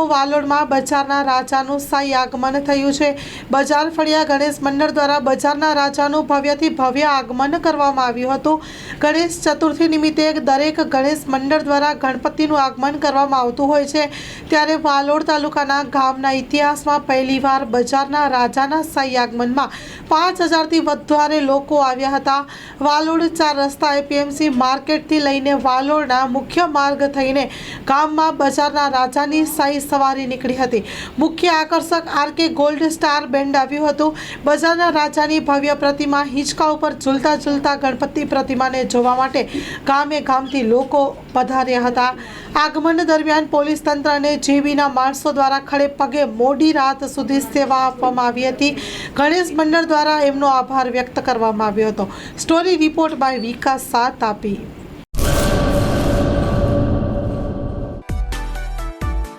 વાલોડમાં બજારના રાજાનું સાઈ આગમન થયું છે. બજાર ફળિયા ગણેશ મંડળ દ્વારા બજારના રાજાનું ભવ્યથી ભવ્ય આગમન કરવામાં આવ્યું હતું. ગણેશ ચતુર્થી નિમિત્તે દરેક ગણેશ મંડળ દ્વારા ગણપતિનું આગમન કરવામાં આવતું હોય છે. ત્યારે વાલોડ તાલુકાના ગામના ઇતિહાસમાં પહેલીવાર બજારના રાજાના સાઈ આગમનમાં પાંચ હજારથી વધારે લોકો આવ્યા હતા. વાલોડ ચાર રસ્તા એપીએમસી માર્કેટથી લઈને વાલોડના મુખ્ય માર્ગ થઈને ગામમાં બજારના રાજાની સાઈ સવારી નીકળી હતી. મુખ્ય આકર્ષક આરકે ગોલ્ડ સ્ટાર બેન્ડ આવ્યું હતું. બજારના રાજાની ભવ્ય પ્રતિમા હિંચકા ઉપર ઝૂલતા ઝૂલતા ગણપતિ પ્રતિમાને જોવા માટે ગામે ગામથી લોકો પધાર્યા હતા. આગમન દરમિયાન પોલીસ તંત્ર અને જેબીના માણસો દ્વારા ખડે પગે મોડી રાત સુધી સેવા આપવામાં આવી હતી. ગણેશ મંડળ દ્વારા એમનો આભાર વ્યક્ત કરવામાં આવ્યો હતો. સ્ટોરી રિપોર્ટ બાય વિકાસ સાત તાપી